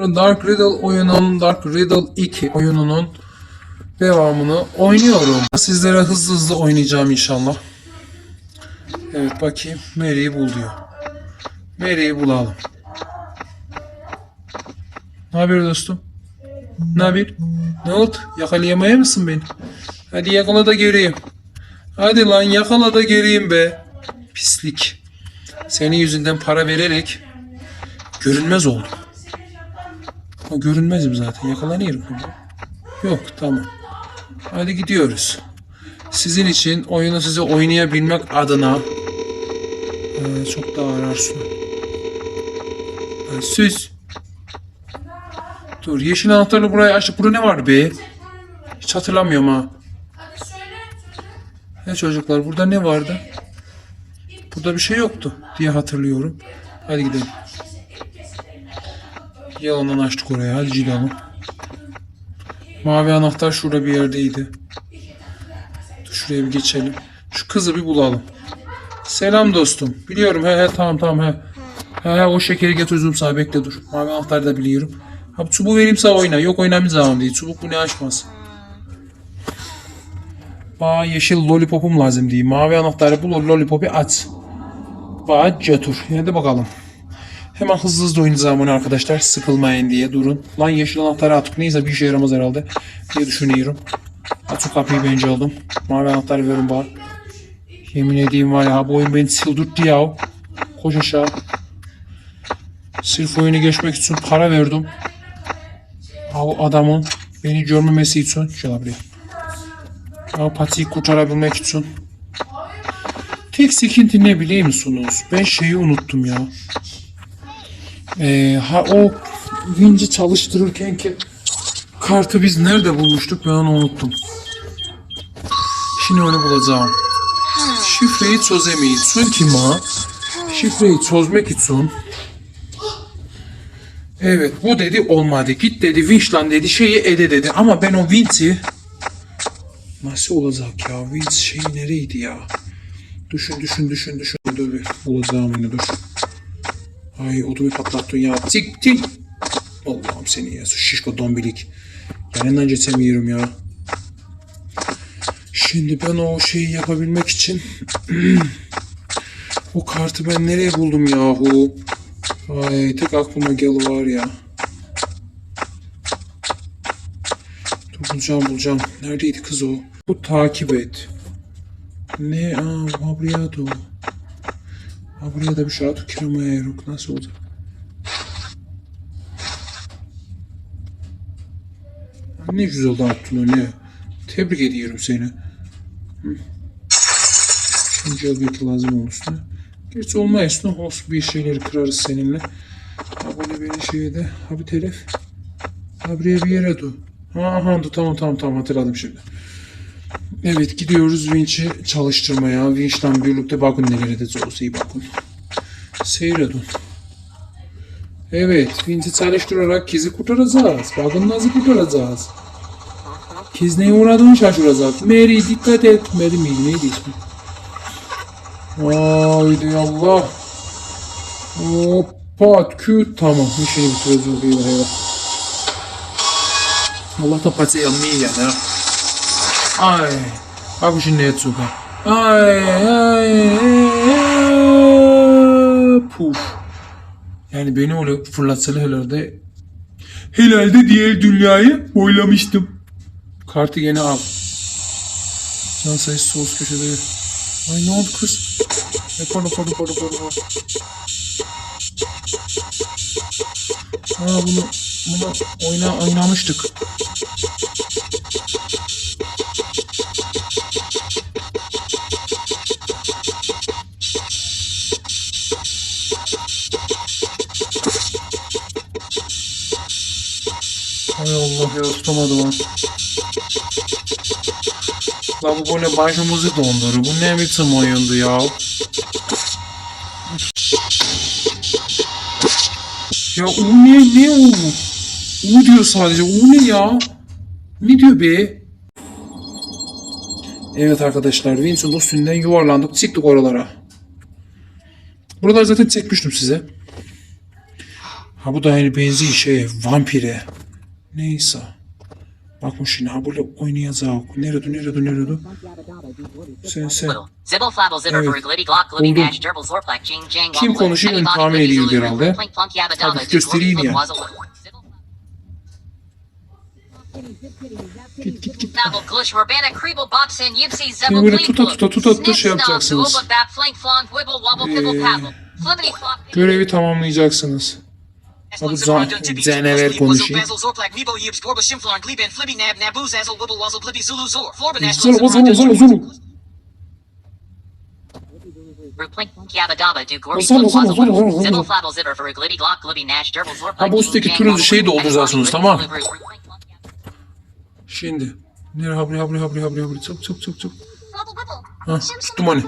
Dark Riddle oyunun Dark Riddle 2 oyununun devamını oynuyorum. Sizlere hızlı hızlı oynayacağım inşallah. Evet bakayım. Mary'i bul diyor. Mary'i bulalım. Ne haber dostum? Ne haber? Ne oldu? Yakalayamaya mısın beni? Hadi yakala da göreyim. Hadi lan yakala da göreyim be. Pislik. Senin yüzünden para vererek görünmez oldum. O görünmezim zaten. Yakalanıyorum. Yok tamam. Hadi gidiyoruz. Sizin için oyunu size oynayabilmek adına Ee, çok daha ararsın. Ee, Süs. Dur yeşil anahtarla burayı açtık. Burada ne var be? Hiç hatırlamıyorum ha. Ne çocuklar burada ne vardı? Burada bir şey yoktu diye hatırlıyorum. Hadi gidelim. Yalandan açtık oraya. Hadi cilalım. Mavi anahtar şurada bir yerdeydi. Dur şuraya bir geçelim. Şu kızı bir bulalım. Selam dostum. Biliyorum he he tamam tamam he. He he o şekeri getirdim sana bekle dur. Mavi anahtarı da biliyorum. Ha bu çubuğu vereyim sana oyna. Yok oynamayacağım değil. Çubuk bu ne açmaz. Bana yeşil lollipopum lazım değil. Mavi anahtarı bul o lollipopu aç. Bana götür. Hadi bakalım. Hemen hızlı hızlı oynayacağım onu arkadaşlar. Sıkılmayın diye durun. Lan yeşil anahtarı atıp neyse bir işe yaramaz herhalde. diye düşünüyorum. O kapıyı bence aldım. Mavi anahtarı verin bana. Yemin edeyim var ya bu oyun beni çıldırttı ya. Koş aşağı. Sırf oyunu geçmek için para verdim. Ha, O adamın beni görmemesi için. Şöyle buraya. Ha, patiyi kurtarabilmek için. Tek sıkıntı ne biliyor musunuz? Ben şeyi unuttum ya. Ee, ha o vinci çalıştırırken ki kartı biz nerede bulmuştuk ben onu unuttum. Şimdi onu bulacağım. Şifreyi çözemeyiz. Çünkü ma şifreyi çözmek için Evet bu dedi olmadı. Git dedi Winch'lan dedi şeyi ede dedi. Ama ben o Winch'i nasıl olacak ya? Winch şey nereydi ya? Düşün düşün düşün düşün. Dur bulacağım onu dur. Ay odumu patlattın ya. Tik. Allah'ım seni ya. Şişko dombilik. Yanından geçemiyorum ya. Şimdi ben o şeyi yapabilmek için o kartı ben nereye buldum yahu? Ay tek aklıma gel var ya. Dur bulacağım bulacağım. Neredeydi kız o? Bu takip et. Ne? Aa Fabriado. Ha buraya da bir atıp kiramaya yok. Nasıl oldu? Ne güzel de attın öyle. Tebrik ediyorum seni. Hı. Şimdi elbette lazım olursun. Gerçi olmayız. Ne olsun bir şeyleri kırarız seninle. Ha böyle bir şeyde. Ha bir telef. Ha buraya bir yere dur. Ha dur tamam tamam tamam hatırladım şimdi. Evet gidiyoruz Winch'i çalıştırmaya. Winch'ten birlikte bakın nelere de iyi bakın. Seyredin. Evet Winch'i çalıştırarak kizi kurtaracağız. Bakın nasıl kurtaracağız. Kiz neye uğradığını şaşıracak. Mary dikkat et. Mary miydi neydi ismi? Haydi Allah. Hoppa küt tamam. Şey bitiriyoruz. Bir eyvah. Allah da pati yanmıyor yani. Ay. Bak şimdi ne super. Ay ay ay. Puf. Yani beni öyle fırlatsalı herhalde herhalde diğer dünyayı boylamıştım. Kartı gene al. Can sayısı sol köşede. Ay ne oldu kız? Ay pardon pardon pardon pardon. Aa bunu, bunu oyna, oynamıştık. Hay Allah ya tutamadım lan. Lan bu böyle başımızı dondurur. Bu ne biçim oyundu ya? Ya o ne ne o? O diyor sadece. O ne ya? Ne diyor be? Evet arkadaşlar Vincent üstünden yuvarlandık çıktık oralara. Buraları zaten çekmiştim size. Ha bu da aynı benziyor şey vampire. Neyse. Bakın şimdi ha böyle oynayacağız. Nerede nerede nerede? Sen sen. Evet. Kim konuşuyor tahmin zulu, herhalde. Hadi göstereyim ya. Git git git. Şimdi böyle tuta tuta tuta tuta şey yapacaksınız. Ee. Görevi tamamlayacaksınız. For glitty glock glibby nash gerbil zorplak Ha, bu üstteki turuncu şeyi dolduracaksınız, glibby tamam. zulu. Şimdi. Nereye habri habri habri habri habri. Çabuk çabuk. Wobble wobble. Ha, tuttum it.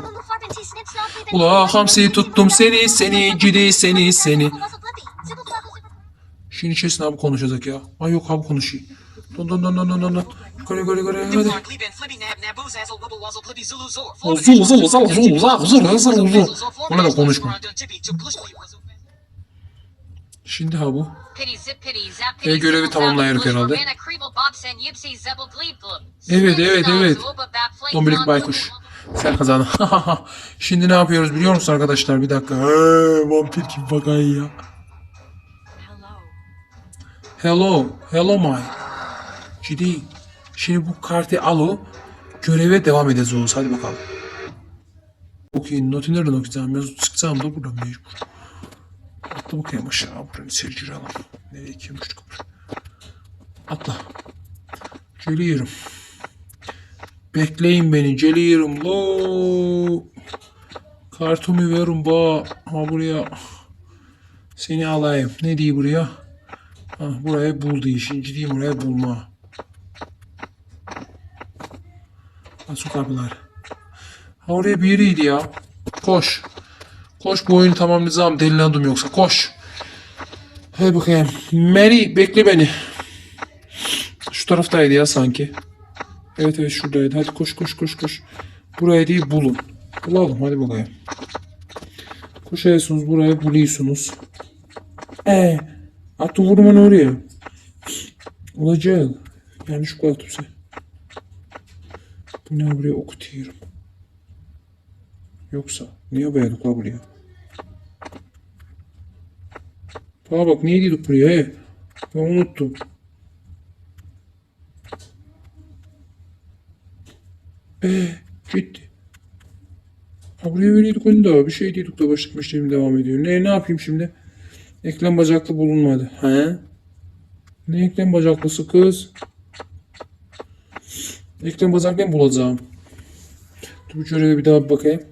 Ula hamsi tuttum seni seni cidi seni seni. Şimdi içerisinde abi konuşacak ya. Ay yok abi konuşuyor. Don don don don don don don. Yukarı yukarı yukarı hadi. Uzun uzun uzun uzun uzun uzun uzun uzun. Ona da konuşma. Şimdi ha bu. E, görevi flabble, herhalde. Evet, evet, evet. Dombilik baykuş. Sen kazandın. Şimdi ne yapıyoruz biliyor musun arkadaşlar? Bir dakika. He, vampir gibi bakayım ya. Hello. Hello my. Ciddi. Şimdi bu kartı alo. Göreve devam edeceğiz. Hadi bakalım. Okey. Notu nereden okuyacağım? Yazıp çıkacağım da buradan mecbur. Atla bakayım aşağı. Buranın seyirci alalım. Nereye kimmiştik? Atla. Geliyorum. Bekleyin beni. Geliyorum. Lo. Kartomu verin ba. Ha buraya. Seni alayım. Ne diye buraya? Ha, buraya bul diye. Şimdi gideyim oraya bulma. Su kapılar. Ha oraya bir yeriydi ya. Koş. Koş bu oyunu tamamlayacağım. Delilendim yoksa. Koş. Hadi bakayım. Mary bekle beni. Şu taraftaydı ya sanki. Evet evet şuradaydı. Hadi koş koş koş koş. Burayı değil bulun. Bulalım hadi bakayım. Koşuyorsunuz buraya buluyorsunuz. Ee, atı vurman oraya. Olacak. Yanlış koydum sen. Bu ne buraya okutuyorum. Yoksa niye beğendik la buraya? Bana bak niye dedik buraya he? Ben unuttum. Ee, gitti. Ha buraya veriyorduk onu da. Bir şey diyorduk da başlık devam ediyor. Ne ne yapayım şimdi? Eklem bacaklı bulunmadı. He? Ne eklem bacaklısı kız? Eklem bacaklı mı bulacağım? Dur şöyle bir daha bir bakayım.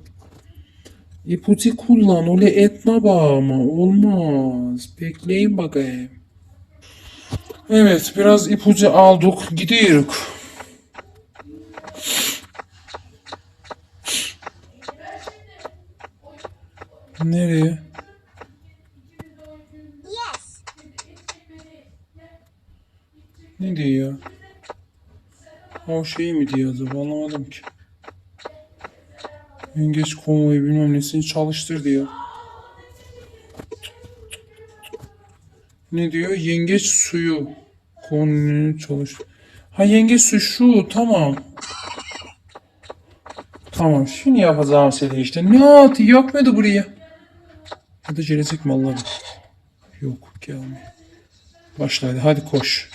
İpucu kullan. Öyle etme bağıma. Olmaz. Bekleyin bakayım. Evet biraz ipucu aldık. Gidiyoruz. Nereye? Ne diyor ya? Ha o şey mi diyor acaba anlamadım ki. Yengeç konvoyu bilmem nesini çalıştır diyor. Ne diyor? Yengeç suyu konvoyu çalış. Ha yengeç suyu şu tamam. Tamam şimdi yapacağım seni işte. Ne atı yakmadı buraya. Ya da gelecek mi Allah'ım? Yok gelmiyor. Başlaydı hadi koş.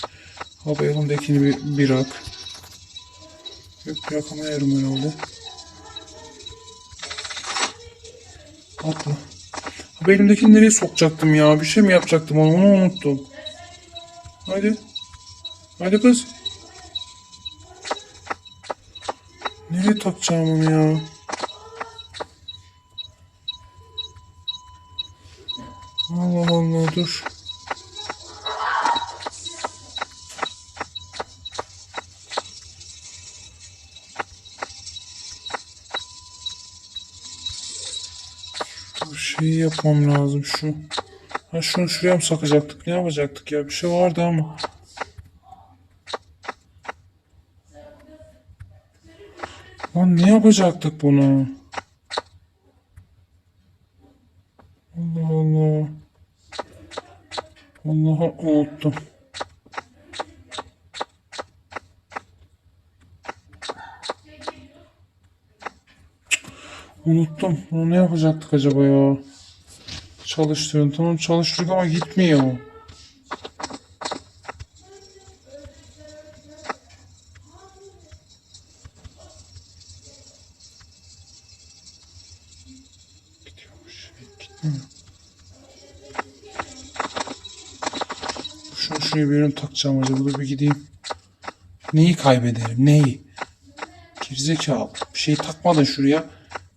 Abi elimdekini bir bırak. Yok bırakamıyorum herhalde. Atla. Abi elimdekini nereye sokacaktım ya? Bir şey mi yapacaktım onu? Onu unuttum. Hadi. Hadi kız. Nereye takacağım onu ya? Allah Allah dur. Şeyi yapmam lazım şu. Ha şunu şuraya mı sakacaktık? Ne yapacaktık ya? Bir şey vardı ama. Lan ne yapacaktık bunu? Allah Allah. Allah'ı unuttum. Unuttum. Bunu ne yapacaktık acaba ya? Çalıştırın. Tamam çalıştırdık ama gitmiyor. Gidiyormuş. Gitmiyor. Şunu şuraya bir takacağım acaba. Dur bir gideyim. Neyi kaybederim? Neyi? Gerizekalı. Bir şey takmadın şuraya.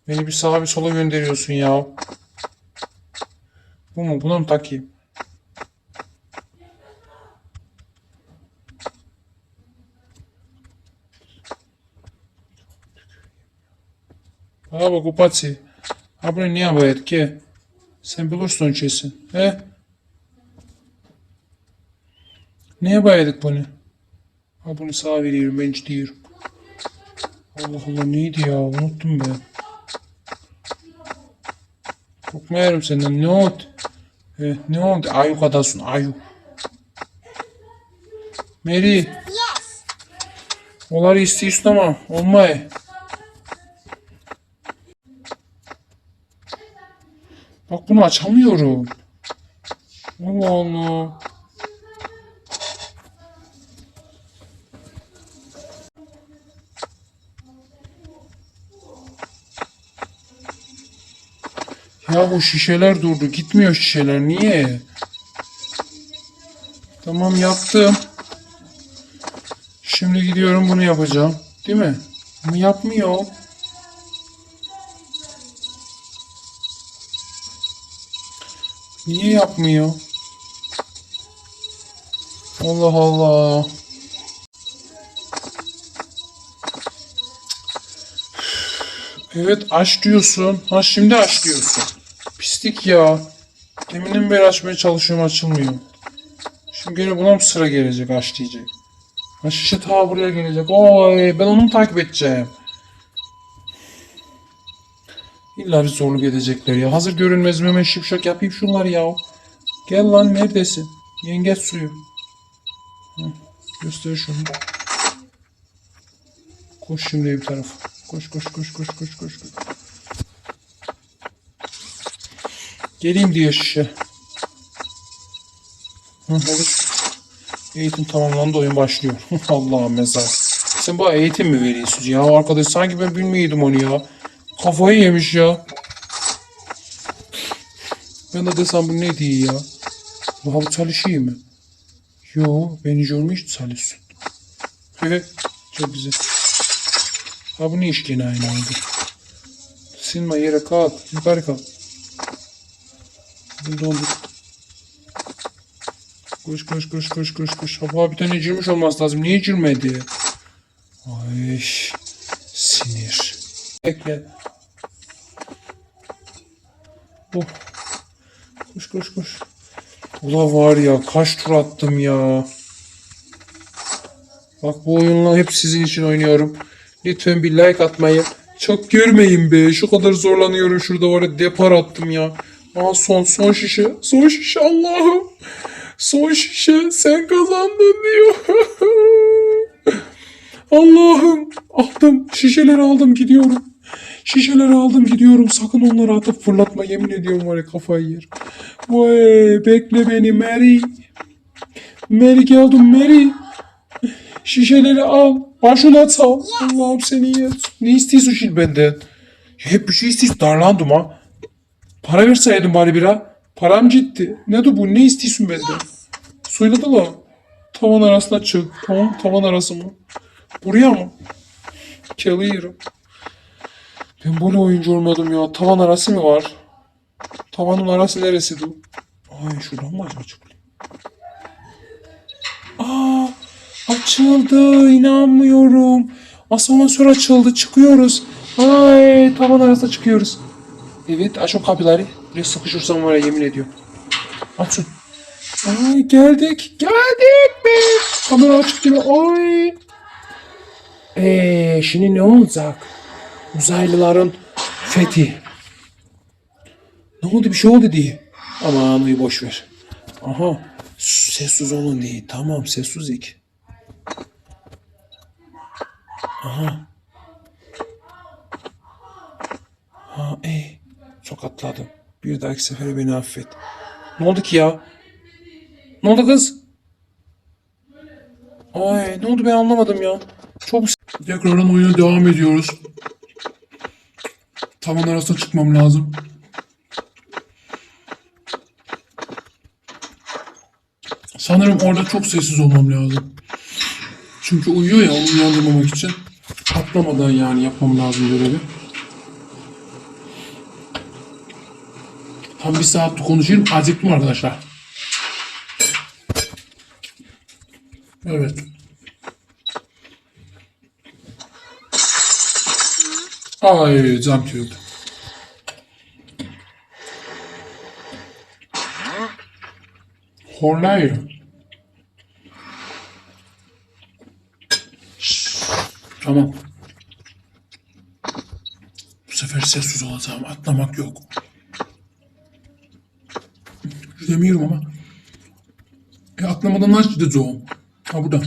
Beni bir sağa bir sola gönderiyorsun ya. Bu mu? Buna mı takayım? Baba kupaci. A bunu niye bayat ki? Sen bilirsin kesin. He? Neye bayadık bunu? Ha bunu sağa veriyorum ben gidiyorum. Allah Allah neydi ya unuttum ben. Korkmuyorum senden ne oldu? Eh, ne oldu? Ayu kadasın ayu. Mary onları istiyorsun ama olmay. Bak bunu açamıyorum. Allah Allah. Ya bu şişeler durdu. Gitmiyor şişeler. Niye? Tamam yaptım. Şimdi gidiyorum bunu yapacağım. Değil mi? Ama yapmıyor. Niye yapmıyor? Allah Allah. Evet aç diyorsun. Ha şimdi aç diyorsun. Pislik ya. Deminden beri açmaya çalışıyorum açılmıyor. Şimdi gene buna mı sıra gelecek aç diyecek. Ha şişe ta buraya gelecek. Oy ben onu mu takip edeceğim? İlla bir zorluk edecekler ya. Hazır görünmez hemen şipşak yapayım şunları ya. Gel lan neredesin? Yengeç suyu. Göster şunu. Koş şimdi bir tarafa. Koş koş koş koş koş koş. koş. Geleyim diye şişe. Eğitim tamamlandı oyun başlıyor. Allah'ım mezar. Sen bu eğitim mi veriyorsun ya arkadaş? Sanki ben bilmiyordum onu ya. Kafayı yemiş ya. Ben de desem bu ne diye ya. Bu bu çalışıyor mu? Yo beni görmüş çalışsın. Çok güzel. Ha bu ne iş gene aynı oldu. Sinma yere kalk. Yukarı kalk. Bir donduk. Koş koş koş koş koş koş. Hava bir tane girmiş olması lazım. Niye girmedi? Ay sinir. Bekle. Oh. Koş koş koş. Ula var ya kaç tur attım ya. Bak bu oyunla hep sizin için oynuyorum. Lütfen bir like atmayı. Çok görmeyin be. Şu kadar zorlanıyorum. Şurada var ya depar attım ya. Aa son son şişe. Son şişe Allah'ım. Son şişe sen kazandın diyor. Allah'ım aldım şişeleri aldım gidiyorum. Şişeleri aldım gidiyorum. Sakın onları atıp fırlatma yemin ediyorum var ya kafayı yer. Vay bekle beni Mary. Mary geldim Mary. Şişeleri al. Başına sal. Allah'ım seni yer. Ne istiyorsun şimdi benden? Hep bir şey istiyorsun. Darlandım ha. Para verseydin bari bira. Param gitti. Ne de bu? Ne istiyorsun benden? Söyledim la. Tavan arasına çık. Tamam tavan arası mı? Buraya mı? Geliyorum. Ben böyle oyuncu olmadım ya. Tavan arası mı var? Tavanın arası neresi bu? Ay şuradan mı acaba çıkıyor? Aa açıldı. inanmıyorum. Asansör açıldı. Çıkıyoruz. Ay tavan arasına çıkıyoruz. Evet aç o kapıları. Buraya sıkışırsam var ya yemin ediyorum. Açın. Ay geldik. Geldik be. Kamera açık gibi. Ay. Eee şimdi ne olacak? Uzaylıların fethi. Ne oldu bir şey oldu diye. Aman iyi boş ver. Aha Sessiz olun diye. Tamam sessizlik. Aha. Ha ey. Çok atladım. Bir dahaki sefere beni affet. Ne oldu ki ya? Ne oldu kız? Ay ne oldu ben anlamadım ya. Çok Tekrardan oyuna devam ediyoruz. Tavan arasına çıkmam lazım. Sanırım orada çok sessiz olmam lazım. Çünkü uyuyor ya onu uyandırmamak için. Atlamadan yani yapmam lazım görevi. Tam bir saat konuşayım. Acıktım arkadaşlar. Evet. Ay cam kırıldı. Horlayı. Tamam. Bu sefer sessiz olacağım. Atlamak yok. Demiyorum ama. E atlamadan nasıl gideceğim? Ha burada.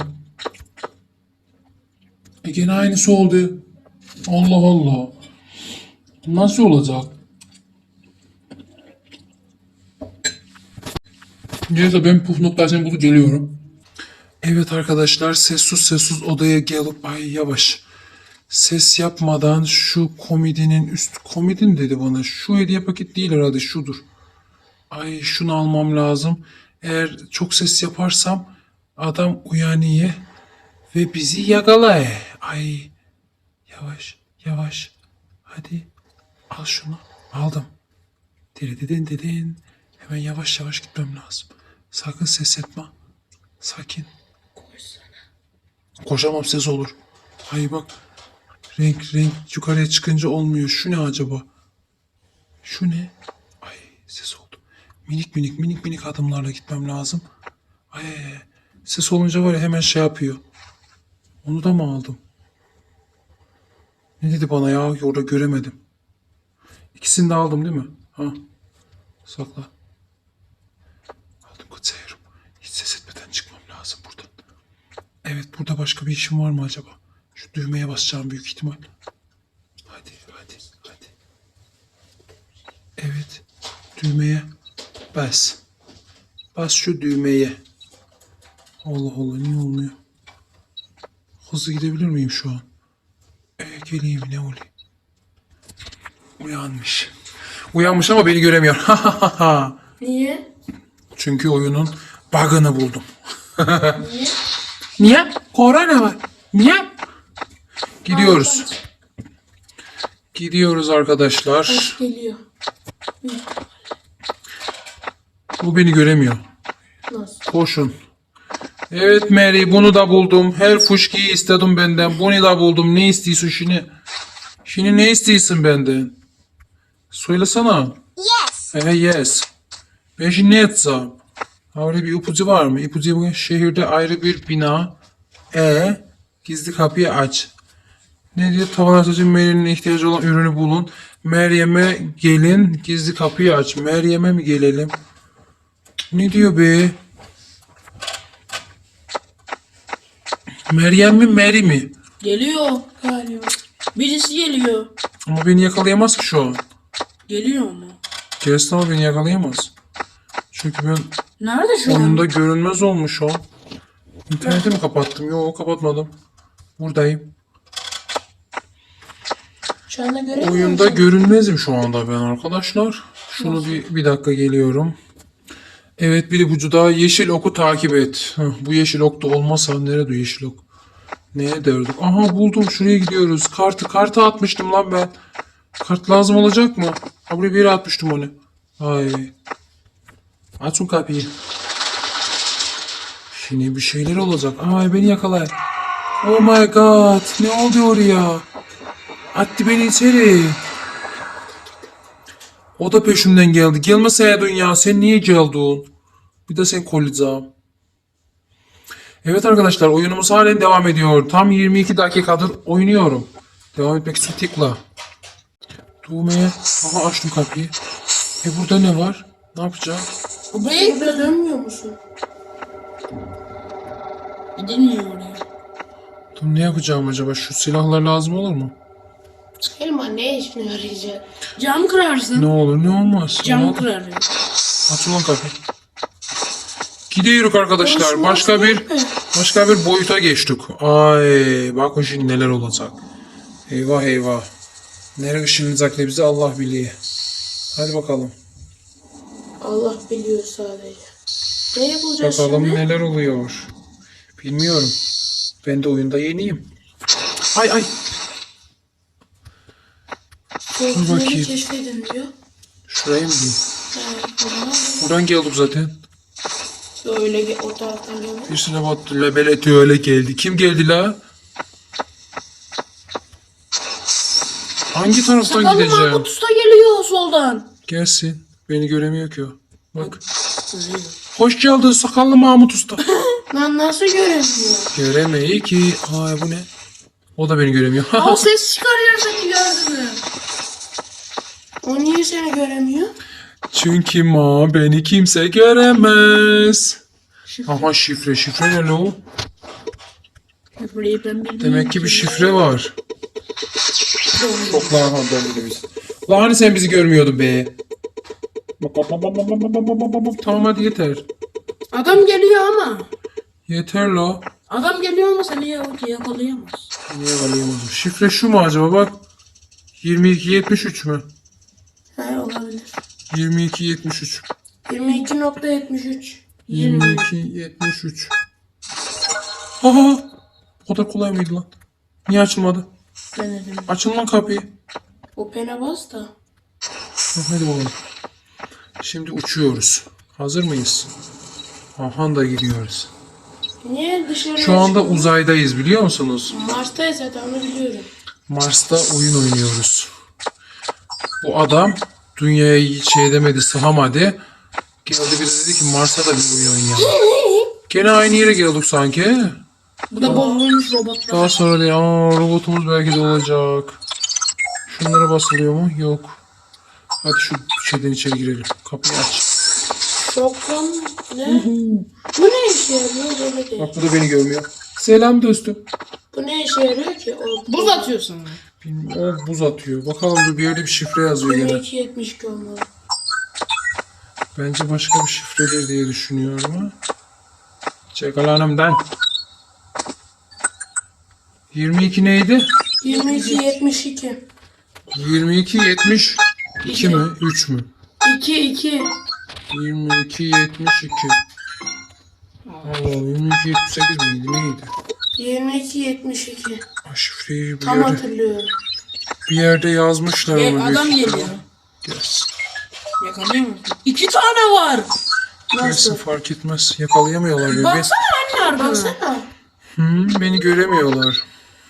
E gene aynısı oldu. Allah Allah. Nasıl olacak? Neyse ben puf noktasını bulup geliyorum. Evet arkadaşlar sessiz sessiz odaya gelip ay yavaş. Ses yapmadan şu komedinin üst komedin dedi bana. Şu hediye paket değil herhalde şudur. Ay şunu almam lazım. Eğer çok ses yaparsam adam uyanıyor ve bizi yakalay. Ay yavaş yavaş. Hadi al şunu. Aldım. Dedin dedin. Hemen yavaş yavaş gitmem lazım. Sakın ses etme. Sakin. Koşamam ses olur. Ay bak. Renk renk yukarıya çıkınca olmuyor. Şu ne acaba? Şu ne? Ay ses oldu. Minik minik minik minik adımlarla gitmem lazım. Ay ses olunca var ya hemen şey yapıyor. Onu da mı aldım? Ne dedi bana ya? Orada göremedim. İkisini de aldım değil mi? Ha. Sakla. Aldım kutsuyorum. Hiç ses etmeden çıkmam lazım buradan. Evet burada başka bir işim var mı acaba? Şu düğmeye basacağım büyük ihtimal. Hadi hadi hadi. Evet. Düğmeye bas. Bas şu düğmeye. Allah Allah niye olmuyor? Hızlı gidebilir miyim şu an? E, geleyim ne olayım? Uyanmış. Uyanmış ama beni göremiyor. Niye? Çünkü oyunun bug'ını buldum. Niye? Korona var. Niye? Gidiyoruz. Gidiyoruz arkadaşlar. Geliyor. Bu beni göremiyor. Nasıl? Koşun. Evet Mary bunu da buldum. Her fuşkiyi istedim benden. Bunu da buldum. Ne istiyorsun şimdi? Şimdi ne istiyorsun benden? Söylesene. Yes. He yes. Ben şimdi ne etsem? Öyle bir ipucu var mı? İpucu bu şehirde ayrı bir bina. E gizli kapıyı aç. Ne diyor? Tavan açıcı Mary'nin ihtiyacı olan ürünü bulun. Meryem'e gelin gizli kapıyı aç. Meryem'e mi gelelim? Ne diyor be? Meryem mi Mary mi? Geliyor galiba. Birisi geliyor. Ama beni yakalayamaz ki şu an. Geliyor mu? Gelsin ama beni yakalayamaz. Çünkü ben Nerede şu an? Oyunda görünmez olmuş o. İnterneti mi kapattım? Yok kapatmadım. Buradayım. Şu anda göremiyor Oyunda musun? görünmezim şu anda ben arkadaşlar. Şunu bir, bir dakika geliyorum. Evet bir ipucu daha yeşil oku takip et. Heh, bu yeşil ok da olmasa nerede yeşil ok? Neye derdik? Aha buldum şuraya gidiyoruz. Kartı kartı atmıştım lan ben. Kart lazım olacak mı? Ha buraya bir atmıştım onu. Ay. Açın kapıyı. Şimdi bir şeyler olacak. Ay beni yakalar. Oh my god. Ne oldu oraya? Attı beni içeri. O da peşimden geldi. Gelmeseydin ya. Sen niye geldin? Bir de sen kolleyeceğim. Evet arkadaşlar oyunumuz halen devam ediyor. Tam 22 dakikadır oynuyorum. Devam etmek için tıkla. Düğmeye. Aha açtım kapıyı. E burada ne var? Ne yapacağım? Buraya Burada dönmüyor musun? Gidilmiyor oraya. Dur ne yapacağım acaba? Şu silahlar lazım olur mu? Elma ne işine yarayacak? Cam kırarsın. Ne olur ne olmaz. Cam kırar. Aç ulan kapıyı. Gidiyoruz arkadaşlar. Başka bir başka bir boyuta geçtik. Ay bakın şimdi neler olacak. Eyvah eyvah. Nereye ışınlayacak ne bizi Allah biliyor. Hadi bakalım. Allah biliyor sadece. Nereye bulacağız Bakalım şimdi? neler oluyor. Bilmiyorum. Ben de oyunda yeniyim. Ay ay. Korkuları bakayım. keşfedin diyor. Şuraya mı diyeyim? Evet, buradan Buradan geldik zaten. Böyle ge- o taraftan geldi. Üstüne battı. Lebeleti öyle geldi. Kim geldi la? Hangi taraftan Sakallı gideceğim? Mahmut Usta geliyor soldan. Gelsin. Beni göremiyor ki o. Bak. Hoş geldin sakallı Mahmut Usta. Lan nasıl göremiyor? Göremeyi ki. Ay bu ne? O da beni göremiyor. O ses çıkarıyor seni gördü mü? O niye seni göremiyor? Çünkü ma beni kimse göremez. Aha şifre. Şifre ne lan o? Burayı ben bilmiyorum. Demek ki bir şifre var. Çok lan döndü biz. Lan hani sen bizi görmüyordun be. Tamam hadi yeter. Adam geliyor ama. Yeter la. Adam geliyor ama seni yak- yakalayamaz. Niye yakalayamadım? Şifre şu mu acaba bak. 2273 mü? He olabilir. 2273. 22.73. 2273. Aha! O kadar kolay mıydı lan? Niye açılmadı? Denedim. Açın lan kapıyı. O pene bas da. Ha, Hadi bakalım. Şimdi uçuyoruz. Hazır mıyız? Aha da gidiyoruz. Niye dışarıya Şu anda çıkmadın? uzaydayız biliyor musunuz? Mars'tayız zaten onu biliyorum. Mars'ta oyun oynuyoruz. Bu adam dünyaya hiç şey demedi, sığamadı. Geldi biri dedi ki Mars'a da bir oyun oynayalım. Gene aynı yere geldik sanki. Bu da bozulmuş robotlar. Daha sonra da aa, robotumuz belki de olacak. Şunlara basılıyor mu? Yok. Hadi şu şeyden içeri girelim. Kapıyı aç. Şoklan ne? Bu ne işe yarıyor böyle değil. Bak bu da beni görmüyor. Selam dostum. Bu ne işe yarıyor ki? O Buz atıyor sana. Bilmiyorum, O buz atıyor. Bakalım dur bir yerde bir şifre yazıyor gene. 22.72 olmalı. Bence başka bir şifredir diye düşünüyorum ama. Çekal hanımdan. 22 neydi? 22.72. 22 70 2 mi? 3 mü? 2 2. 22 72. Allah 22 78 miydi? Neydi? 22.72. Ha, şifreyi bir Tam yerde, hatırlıyorum. bir yerde yazmışlar Gel, ama. adam geliyor. Gelsin. Yakalayamaz. İki tane var. Gelsin Nasıl? fark etmez. Yakalayamıyorlar beni. Baksana anne arkana. Baksana. Hı, beni göremiyorlar.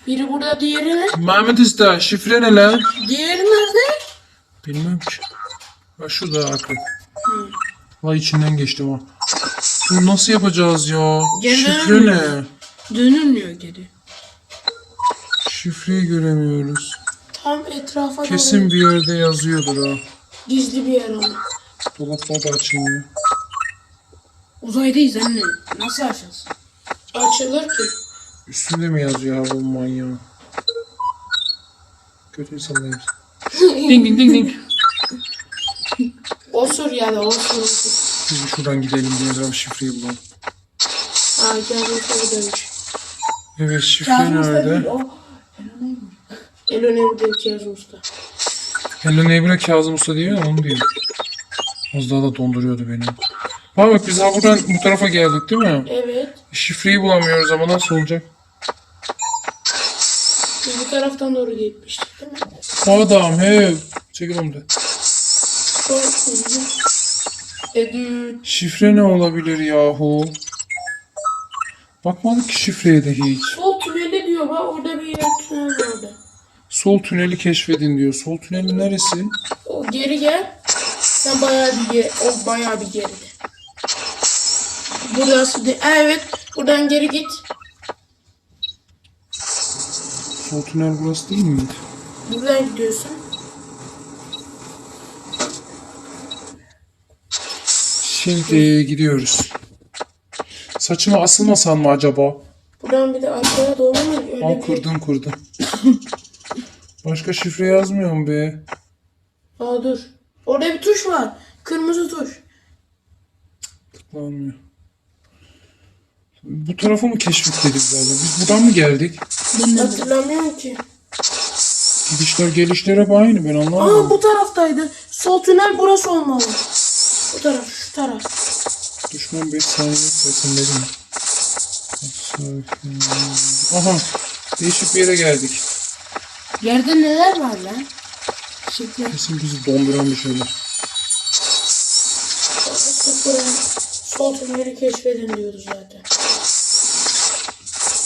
Biri burada diğeri ne? Mehmet Usta şifre ne lan? Diğeri nerede? Bilmem ki. Ha şurada akrep. Vay içinden geçtim ha. Bu nasıl yapacağız ya? Gene Şifre ne? Dönülmüyor geri. Şifreyi göremiyoruz. Tam etrafa Kesin doğru bir yerde yazıyordur ha. gizli bir yer ama. Dolaplar da açılmıyor. Uzaydayız anne. Nasıl açacağız? Açılır ki. Üstünde mi yazıyor ha bu manyağın? Kötü insanlar. ding ding ding ding. Osur ya da osur osur. Biz bir şuradan gidelim diye zaman şifreyi bulalım. Aa tabii demiş. Evet şifre nerede? O. El önemli değil Kazım Usta. Hello Neighbor'a Kazım Usta diyor ya onu diyor. Az daha da donduruyordu beni. Bak bak biz ha buradan bu tarafa geldik değil mi? Evet. Şifreyi bulamıyoruz ama nasıl olacak? Biz bu taraftan doğru gitmiştik değil mi? Adam he. Çekil onu da. Şifre ne olabilir yahu? Bakmadık ki şifreye de hiç. sol tüneli diyor bak orada bir yer tünel vardı. Sol tüneli keşfedin diyor. Sol tüneli neresi? O geri gel. Sen bayağı bir geri, o bayağı bir geride. Burası de, Aa, evet buradan geri git. Sol tünel burası değil miydi? Buradan gidiyorsun. Şimdi gidiyoruz. Saçıma asılmasan mı acaba? Buradan bir de aşağıya doğru mu? Öyle Al bir- kurdun kurdun. Başka şifre yazmıyorum be. Aa dur. Orada bir tuş var. Kırmızı tuş. Tıklanmıyor. Bu tarafı mı keşfetledik galiba? Biz buradan mı geldik? Hatırlamıyorum ki. Gidişler gelişler hep aynı ben Aa anlamadım. bu taraftaydı. Sol tünel burası olmalı. Bu taraf, şu taraf. Düşman bir saniye sesimlerim. Aha. Değişik bir yere geldik. Yerde neler var lan? Şekil. Kesin bizi donduran bir şeyler. Sol tüneli keşfedin diyordu zaten.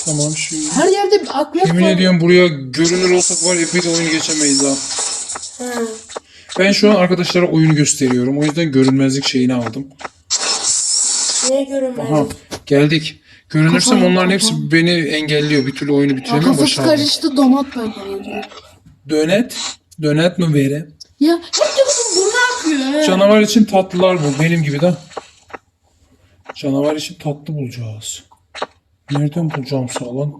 Tamam şimdi. Her yerde bir akrep Yemin var. ediyorum buraya görünür olsak var epey de oyunu geçemeyiz ha. Ha. Ben şu an arkadaşlara oyunu gösteriyorum. O yüzden görünmezlik şeyini aldım. Niye görünmez? Aha geldik. Görünürsem Kafa- onların kafa. hepsi beni engelliyor. Bir türlü oyunu bitiremiyorum. Kafası Başardım. karıştı donat böyle geliyor. Dönet. Dönet mi vere? Ya hep bunun burnu akıyor. he. Canavar için tatlılar bu. Benim gibi de. Canavar için tatlı bulacağız. Nereden bulacağım sağlan?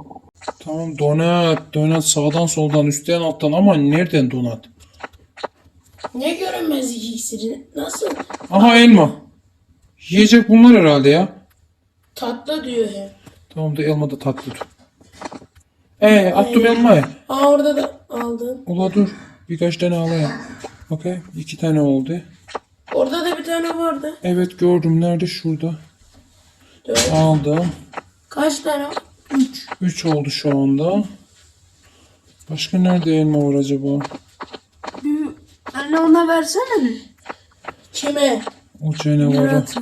Tamam donat. Donat sağdan soldan üstten alttan ama nereden donat? Niye görünmezlik iksiri? Nasıl? Aha elma. Yiyecek bunlar herhalde ya. Tatlı diyor hep. Tamam da elma da tatlı. Ee attım elmayı. Aa orada da aldın. Ula dur. Birkaç tane alayım. Okey. iki tane oldu. Orada da bir tane vardı. Evet gördüm. Nerede? Şurada. Dört. Aldım. Kaç tane var? 3 oldu şu anda. Başka nerede elma var acaba? Anne ona versene bir. Kime? O canavarı. Yarat.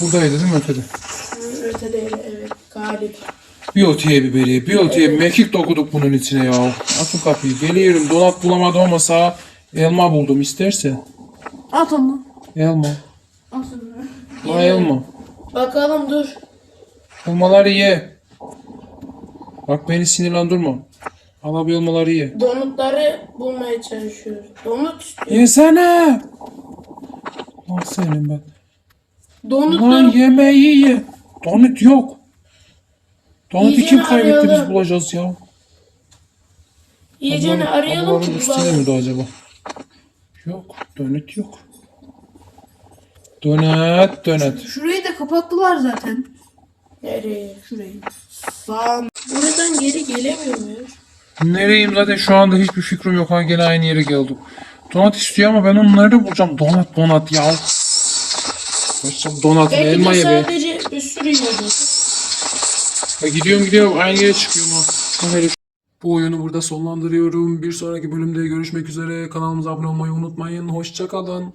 Buradaydı değil mi ötede? Hı, Ötedeyle evet. Galip. Bir öteye biberi, bir öteye mekik dokuduk bunun içine ya. Açın kapıyı. Geliyorum. Donat bulamadım ama sağ elma buldum istersen. At onu. Elma. At onu. Ha elma. Bakalım dur. Elmaları ye. Bak beni sinirlendirme. Al abi elmaları ye. Donutları bulmaya çalışıyoruz. Donut istiyor. Yesene. Lan senin ben. Lan Donutları yemeği ye. Donut yok. Donut'u kim Yiyeceğini kaybetti biz bulacağız ya. yiyeceğini arayalım ablaların ki üstüne bulalım. mi de acaba? Yok. Donut yok. Donut, donut. Şurayı da kapattılar zaten. Nereye? Şurayı. Sağ Buradan geri gelemiyor muyuz? Nereyim zaten şu anda hiçbir fikrim yok. Ha gene aynı yere geldim. Donut istiyor ama ben onu nerede bulacağım? Donut, donut ya. Başlayacağım donut, Belki elma de ye be. sadece bir sürü yiyordur. Ha, gidiyorum gidiyorum aynı yere çıkıyorum ha. Ha, herif. Bu oyunu burada sonlandırıyorum. Bir sonraki bölümde görüşmek üzere. Kanalımıza abone olmayı unutmayın. Hoşçakalın.